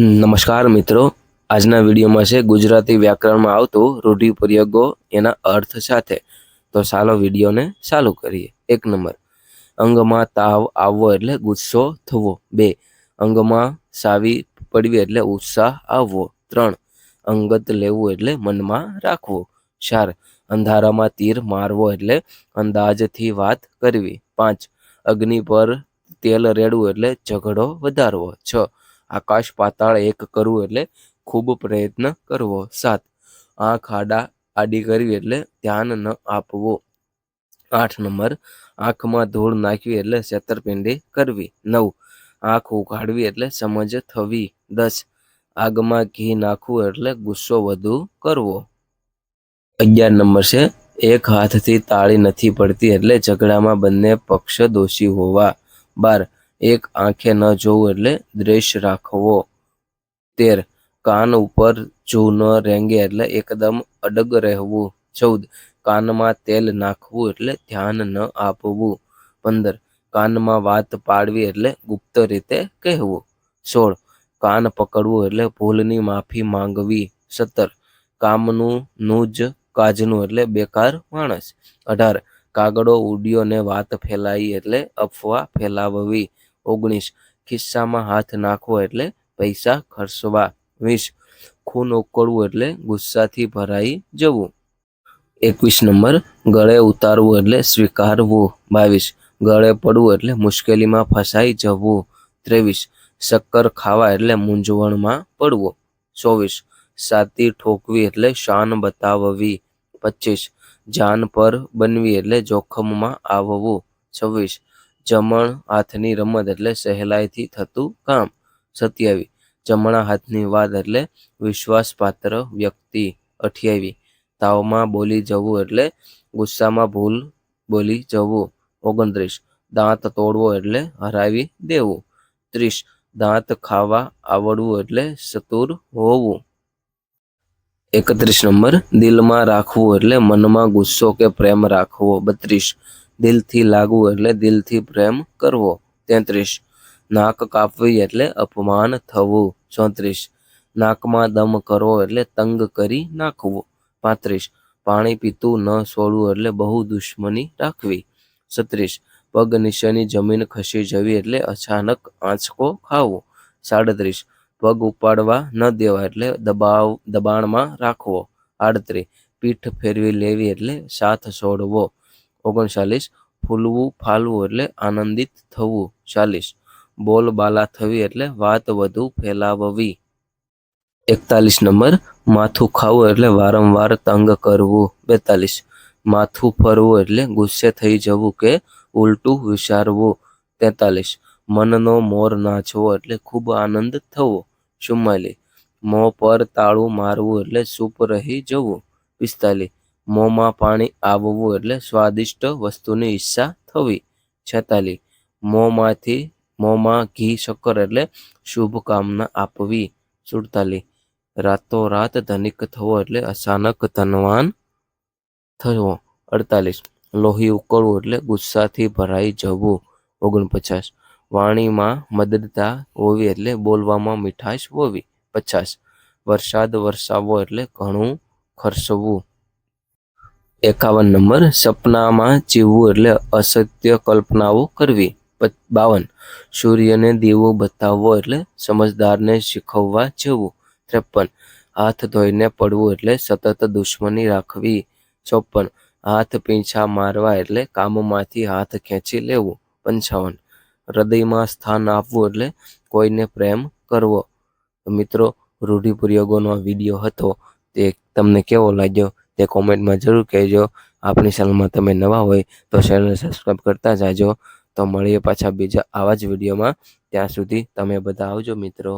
નમસ્કાર મિત્રો. આજના વિડીયોમાં છે ગુજરાતી વ્યાકરણમાં આવતું રૂઢિપ્રયોગો એના અર્થ સાથે. તો ચાલો વિડીયોને ચાલુ કરીએ. એક નંબર. અંગમાં તાવ આવવો એટલે ગુસ્સો થવો. બે. અંગમાં સાવી પડવી એટલે ઉત્સાહ આવવો. ત્રણ. અંગત લેવું એટલે મનમાં રાખવું. ચાર. અંધારામાં તીર મારવો એટલે અંદાજથી વાત કરવી. પાંચ. અગ્નિ પર તેલ રેડવું એટલે ઝઘડો વધારવો. છ. આકાશ પાતાળ એક કરવું એટલે ખૂબ પ્રયત્ન કરવો. સાત, આંખ આડા, આડી કરવી એટલે ધ્યાન ન આપવું. આઠ નંબર, આંખમાં ધૂળ નાખવી એટલે છેતરપિંડી કરવી. નવ, આંખ ઉઘાડવી એટલે સમજ થવી. દસ, આગમાં ઘી નાખવું એટલે ગુસ્સો વધુ કરવો. અગિયાર નંબર છે, એક હાથથી તાળી નથી પડતી એટલે ઝઘડામાં બંને પક્ષ દોષી હોવા. બાર એક આંખે ન જોવું એટલે દ્વેષ રાખવો. તેર, કાન ઉપર જૂ ન રેંગે એટલે એકદમ અડગ રહેવું. ચૌદ, કાનમાં તેલ નાખવું એટલે ધ્યાન ન આપવું. પંદર, કાનમાં વાત પાડવી એટલે ગુપ્ત રીતે કહેવું. સોળ, કાન પકડવું એટલે ભૂલની માફી માંગવી. સત્તર, કામનું નું જ કાજનું એટલે બેકાર માણસ. અઢાર કાગડો ઉડ્યો ને વાત ફેલાઈ એટલે અફવા ફેલાવવી. ઓગણીસ. ખિસ્સામાં હાથ નાખવો એટલે પૈસા ખર્ચવા. વીસ. ખૂન ઉકળવું એટલે ગુસ્સાથી ભરાઈ જવું. એકવીસ નંબર. ગળે ઉતારવું એટલે સ્વીકારવું. બાવીસ. ગળે પડવું એટલે મુશ્કેલીમાં ફસાઈ જવું. ત્રેવીસ. શક્કર ખાવા એટલે મૂંઝવણમાં પડવું. ચોવીસ. સાતી ઠોકવી એટલે શાન બતાવવી. પચીસ. જાન પર બનવી એટલે જોખમમાં આવવું. છવ્વીસ. જમણ હાથની રમત એટલે સહેલાઈથી થતું કામ. સત્યાવી જમણા હાથની વાત એટલે વિશ્વાસપાત્ર વ્યક્તિ. અઠ્યાવી તાવમાં બોલી જવું એટલે ગુસ્સામાં ભૂલ બોલી જવું. ઓગણત્રીસ. દાંત તોડવો એટલે હરાવી દેવું. ત્રીસ. દાંત ખાવા આવડવું એટલે સતુર હોવું. એકત્રીસ નંબર. દિલમાં રાખવું એટલે મનમાં ગુસ્સો કે પ્રેમ રાખવો. બત્રીસ. દિલથી લાગવું એટલે દિલથી પ્રેમ કરવો. તેત્રીસ, નાક કાપવી એટલે અપમાન થવું. ચોત્રીસ, નાકમાં દમ કરવો એટલે તંગ કરી નાખવું. પાંત્રીસ, પાણી પીતું ન છોડવું એટલે બહુ દુશ્મની રાખવી. છત્રીસ, પગ નીચેની જમીન ખસી જવી એટલે અચાનક આંચકો ખાવો. સાડત્રીસ, પગ ઉપાડવા ન દેવા એટલે દબાવ, દબાણમાં રાખવો. આડત્રીસ, પીઠ ફેરવી લેવી એટલે સાથ છોડવો. ઓગણચાલીસ, ફૂલવું, ફાલવું એટલે આનંદિત થવું, ચાલીસ. બોલબાલા થવી એટલે વાત વધુ ફેલાવવી. એકતાલીસ નંબર, માથું ખાવું એટલે વારંવાર તંગ કરવું. બેતાલીસ. માથું ફરવું એટલે ગુસ્સે થઈ જવું કે ઉલટું વિચારવું. તેતાલીસ. મનનો મોર નાચવો એટલે ખૂબ આનંદ થવો. ચુમ્માલી મોં પર તાળું મારવું એટલે ચૂપ રહી જવું. પિસ્તાલીસ. મોંમાં પાણી આવવું એટલે સ્વાદિષ્ટ વસ્તુની ઈચ્છા થવી. છતાલી, મોંમાંથી, મોંમાં ઘી, શક્કર એટલે શુભકામના આપવી. સુડતાલી, રાતોરાત ધનિક થવો એટલે અચાનક ધનવાન થવો. અડતાલીસ, લોહી ઉકળવું એટલે ગુસ્સાથી ભરાઈ જવું. ઓગણપચાસ, વાણીમાં મદદતા હોવી એટલે બોલવામાં મીઠાશ હોવી. પચાસ, વરસાદ વરસાવવો એટલે ઘણું ખર્ચવું. એકાવન નંબર સપનામાં જીવવું એટલે અસત્ય કલ્પનાઓ કરવી. બાવન. સૂર્યને દીવો બતાવવો એટલે સમજદારને શીખવવા જવું. ત્રેપન. હાથ ધોઈને પડવું એટલે સતત દુશ્મની રાખવી. ચોપન. હાથ પીંછા મારવા એટલે કામમાંથી હાથ ખેંચી લેવું. પંચાવન. હૃદયમાં સ્થાન આપવું એટલે કોઈને પ્રેમ કરવો. મિત્રો, રૂઢિપ્રયોગોનો વીડિયો હતો. તે તમને કેવો લાગ્યો? તે કોમેન્ટમાં જરૂર કહેજો. આપણી ચેનલમાં તમે નવા હોય તો ચેનલને સબસ્ક્રાઈબ કરતા જાજો. તો મળીએ પાછા બીજા આવા જ વિડીયોમાં ત્યાં સુધી તમે બધા આવજો મિત્રો.